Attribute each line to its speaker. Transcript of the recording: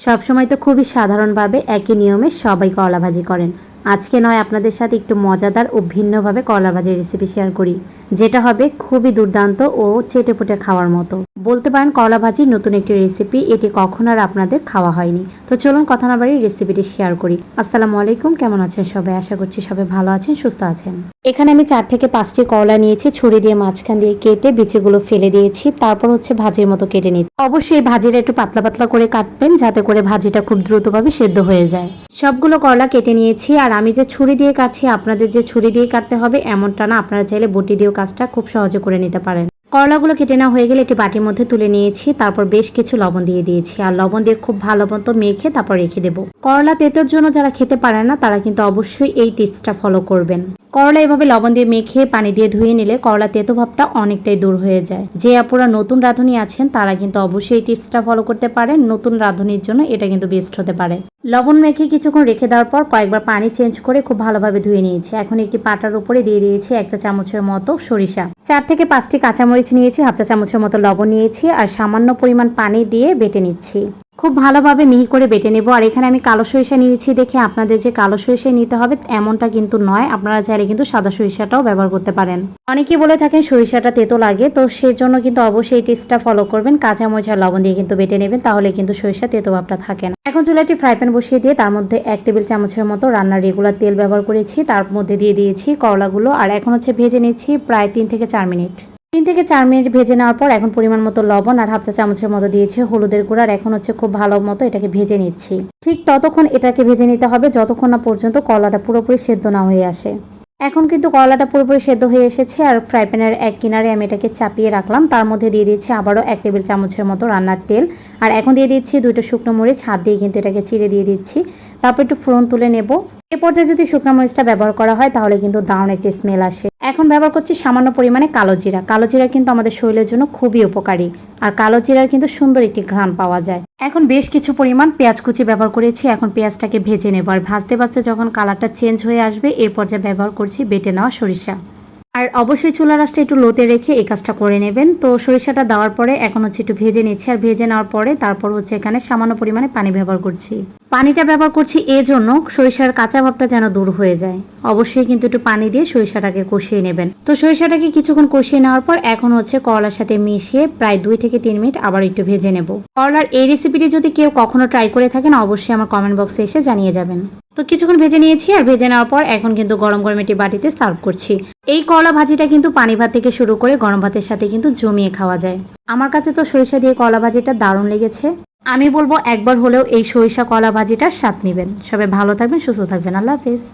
Speaker 1: সবসময় তো খুবই সাধারণভাবে একই নিয়মে সবাই কলাভাজি করেন। আজকে নয়, আপনাদের সাথে একটু মজাদার ও ভিন্নভাবে করলা ভাজির রেসিপি শেয়ার করি, যেটা হবে খুবই দুর্দান্ত ও চেটেপুটে খাওয়ার মতো। বলতে পারেন করলা ভাজির নতুন একটি রেসিপি এটি কখন আর আপনাদের খাওয়া হয়নি। তো চলুন কথা না বাড়ি রেসিপিটি শেয়ার করি। আসসালামু আলাইকুম, কেমন আছেন সবাই? আশা করছি সবাই ভালো আছেন, সুস্থ আছেন। এখানে আমি চার থেকে পাঁচটি করলা নিয়েছি, ছুরি দিয়ে মাঝখান দিয়ে কেটে বিচিগুলো ফেলে দিয়েছি, তারপর হচ্ছে ভাজির মতো কেটে নিচ্ছি অবশ্যই ভাজিটা একটু পাতলা পাতলা করে কাটবেন, যাতে করে ভাজিটা খুব দ্রুতভাবে সেদ্ধ হয়ে যায়। সবগুলো করলা কেটে নিয়েছি আর আমি যে ছুরি দিয়ে কাটছি, আপনাদের যে ছুরি দিয়ে কাটতে হবে এমনটা না। আপনারা চাইলে বটি দিয়েও কাজটা খুব সহজে করে নিতে পারেন। করলাগুলো কেটে নেওয়া হয়ে গেলে একটি বাটির মধ্যে তুলে নিয়েছি, তারপর বেশ কিছু লবণ দিয়ে দিয়েছি। আর লবণ দিয়ে খুব ভালো মতো মেখে তারপর রেখে দেবো। করলা তেতোর জন্য যারা খেতে পারে না, তারা কিন্তু অবশ্যই এই টিপসটা ফলো করবেন। করলা এভাবে লবণ দিয়ে মেখে পানি দিয়ে ধুয়ে নিলে করলা তেতো ভাবটা অনেকটাই দূর হয়ে যায়। যে আপুরা নতুন রাঁধুনি আছেন, তারা কিন্তু অবশ্যই এই টিপসটা ফলো করতে পারেন। নতুন রাঁধুনির জন্য এটা কিন্তু বেস্ট হতে পারে। লবণ মেখে কিছুক্ষণ রেখে দেওয়ার পর কয়েকবার পানি চেঞ্জ করে খুব ভালোভাবে ধুয়ে নিয়েছি। এখন একটি পাটার উপরে দিয়ে দিয়েছি এক চা চামচের মতো সরিষা। চার থেকে পাঁচটি কাঁচামরিচ নিয়েছি, হাফ চা চামচের মতো লবণ নিয়েছি আর সামান্য পরিমাণ পানি দিয়ে বেটে নিচ্ছি। খুব ভালোভাবে মিহি করে বেটে নেব। আর এখানে আমি কালো সরিষা নিয়েছি দেখে আপনাদের যে কালো সরিষা নিতে হবে এমনটা কিন্তু নয়। আপনারা চাইলে কিন্তু সাদা সরিষাটাও ব্যবহার করতে পারেন। অনেকে বলে থাকেন সরিষাটা তেতো লাগে, তো সেজন্য কিন্তু অবশ্যই এই টিপসটা ফলো করবেন। কাঁচা মরিচ আর লবণ দিয়ে কিন্তু বেটে নেবেন, তাহলে কিন্তু সরিষা তেতো ভাবটা থাকে না। এখন চুলে একটি ফ্রাই প্যান বসিয়ে দিয়ে তার মধ্যে এক টেবিল চামচের মতো রান্নার রেগুলার তেল ব্যবহার করেছি। তার মধ্যে দিয়ে দিয়েছি করলাগুলো, আর এখন হচ্ছে ভেজে নিচ্ছি প্রায় তিন থেকে চার মিনিট। তিন থেকে চার মিনিট ভেজে নেওয়ার পর এখন পরিমাণ মতো লবণ আর হাফ চা চামচের মতো দিয়েছে। হলুদের গুঁড়ো আর এখন হচ্ছে খুব ভালো মতো এটাকে ভেজে নিচ্ছি। ঠিক ততক্ষণ এটাকে ভেজে নিতে হবে যতক্ষণ না পর্যন্ত কলাটা পুরোপুরি সেদ্ধ না হয়ে আসে। এখন কিন্তু কলাটা পুরোপুরি সেদ্ধ হয়ে এসেছে আর ফ্রাই প্যানের এক কিনারে আমি এটাকে চাপিয়ে রাখলাম। তার মধ্যে দিয়ে দিচ্ছি আবারও এক টেবিল চামচের মতো রান্নার তেল। আর এখন দিয়ে দিচ্ছি দুটো শুকনো মরিচ, হাত দিয়ে কিন্তু এটাকে চিড়ে দিয়ে দিচ্ছি। তারপর একটু ফোড়ন তুলে নেব। এ পর্যায়ে যদি শুকনো মরিচটা ব্যবহার করা হয় তাহলে কিন্তু দারুণ একটি স্মেল আসে। এখন ব্যবহার করছি সামান্য পরিমাণে কালো জিরা। কালো জিরা কিন্তু আমাদের শরীরের জন্য খুবই উপকারী। আর কালো জিরার কিন্তু সুন্দর একটি ঘ্রাণ পাওয়া যায়। এখন বেশ কিছু পরিমাণ পেঁয়াজ কুচি ব্যবহার করেছি। এখন পেঁয়াজটাকে ভেজে নেব। আর ভাজতে ভাজতে যখন কালারটা চেঞ্জ হয়ে আসবে এ পর্যায়ে ব্যবহার করছি, বেটে নেওয়া সরিষা। আর অবশ্যই চুলা রাসটা একটু লোতে রেখে এই কাজটা করে নেবেন। তো সরিষাটা দেওয়ার পরে এখন হচ্ছে একটু ভেজে নিচ্ছি। আর ভেজে নেওয়ার পরে তারপর হচ্ছে এখানে সামান্য পরিমাণে পানি ব্যবহার করছি। পানিটা ব্যবহার করছি এই জন্য সরিষার কাঁচা ভাবটা যেন দূর হয়ে যায়। অবশ্যই কিন্তু একটু পানি দিয়ে সরিষাটাকে কষিয়ে নেবেন। তো সরিষাটাকে কিছুক্ষণ কষিয়ে নেওয়ার পর এখন হচ্ছে করলার সাথে মিশিয়ে প্রায় দুই থেকে তিন মিনিট আবার একটু ভেজে নেব। করলার এই রেসিপিটি যদি কেউ কখনো ট্রাই করে থাকেন, অবশ্যই আমার কমেন্ট বক্সে এসে জানিয়ে যাবেন। তো কিছুক্ষণ ভেজে নিয়েছি আর ভেজে নেওয়ার পর এখন কিন্তু গরম গরম এটি বাটিতে সার্ভ করছি। এই কলা ভাজিটা কিন্তু পানি ভাত থেকে শুরু করে গরম ভাতের সাথে কিন্তু জমিয়ে খাওয়া যায়। আমার কাছে তো সরিষা দিয়ে কলা ভাজিটা দারুণ লেগেছে। আমি বলব একবার হলেও এই সরিষা কলা ভাজিটার স্বাদ নেবেন। সবাই ভালো থাকবেন, সুস্থ থাকবেন। আল্লাহ হাফিজ।